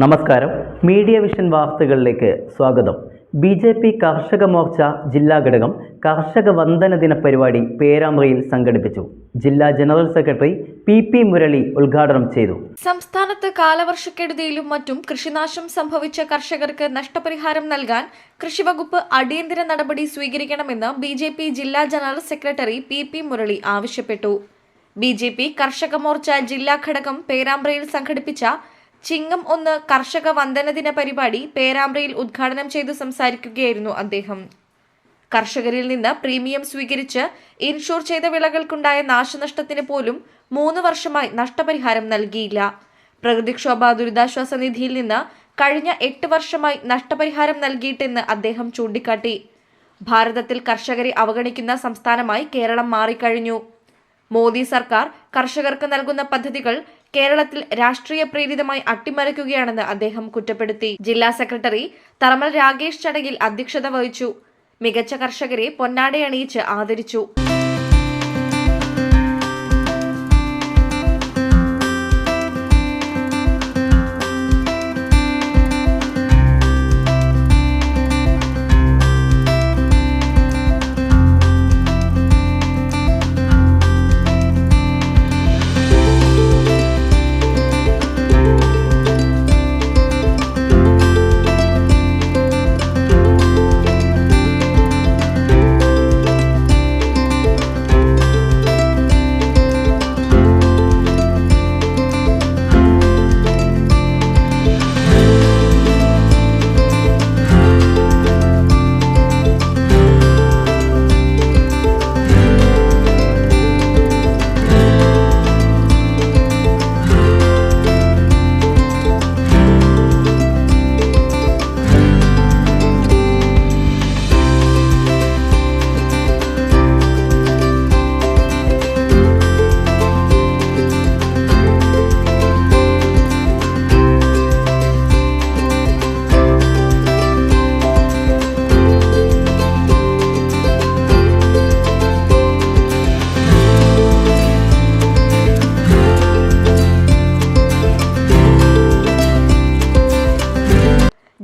നമസ്കാരം. Media vision വാർത്തകളിലേക്ക് സ്വാഗതം. ബി ജെ പി കർഷക മോർച്ച ജില്ലാ ഘടകം കർഷക വന്ദന ദിന പരിപാടി പേരാമ്പ്രയിൽ സംഘടിപ്പിച്ചു. ജില്ലാ general secretary P P Murali ഉദ്ഘാടനം ചെയ്തു. സംസ്ഥാനത്ത് കാലവർഷക്കെടുതിയിലും മറ്റും കൃഷിനാശം സംഭവിച്ച കർഷകർക്ക് നഷ്ടപരിഹാരം നൽകാൻ കൃഷിവകുപ്പ് അടിയന്തര നടപടി സ്വീകരിക്കണമെന്ന് ബി ജെ പി ജില്ലാ general secretary P P Murali ആവശ്യപ്പെട്ടു. ബി ജെ പി കർഷക മോർച്ച ജില്ലാ ഘടകം പേരാമ്പ്രയിൽ സംഘടിപ്പിച്ച ചിങ്ങം ഒന്ന് കർഷക വന്ദന ദിന പരിപാടി പേരാമ്പ്രയിൽ ഉദ്ഘാടനം ചെയ്തു സംസാരിക്കുകയായിരുന്നു അദ്ദേഹം. കർഷകരിൽ നിന്ന് പ്രീമിയം സ്വീകരിച്ച് ഇൻഷുർ ചെയ്ത വിളകൾക്കുണ്ടായ നാശനഷ്ടത്തിന് പോലും മൂന്ന് വർഷമായി നഷ്ടപരിഹാരം നൽകിയില്ല. പ്രകൃതിക്ഷോഭ ദുരിതാശ്വാസ നിധിയിൽ നിന്ന് കഴിഞ്ഞ എട്ട് വർഷമായി നഷ്ടപരിഹാരം നൽകിയിട്ടെന്ന് അദ്ദേഹം ചൂണ്ടിക്കാട്ടി. ഭാരതത്തിൽ കർഷകരെ അവഗണിക്കുന്ന സംസ്ഥാനമായി കേരളം മാറിക്കഴിഞ്ഞു. മോദി സർക്കാർ കർഷകർക്ക് നൽകുന്ന പദ്ധതികൾ കേരളത്തിൽ രാഷ്ട്രീയ പ്രേരിതമായി അട്ടിമറിക്കുകയാണെന്ന് അദ്ദേഹം കുറ്റപ്പെടുത്തി. ജില്ലാ സെക്രട്ടറി തറമൽ രാകേഷ് ചടങ്ങിൽ അധ്യക്ഷത വഹിച്ചു. മികച്ച കർഷകരെ പൊന്നാടയണിയിച്ച് ആദരിച്ചു.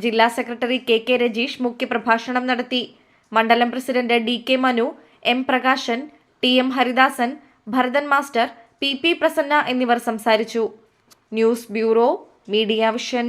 ജില്ലാ സെക്രട്ടറി കെ കെ രജീഷ് മുഖ്യപ്രഭാഷണം നടത്തി. മണ്ഡലം president D K Manu M Prakashan T M Haridasan Bharathan master P P Prasanna എന്നിവർ സംസാരിച്ചു. News bureau media vision.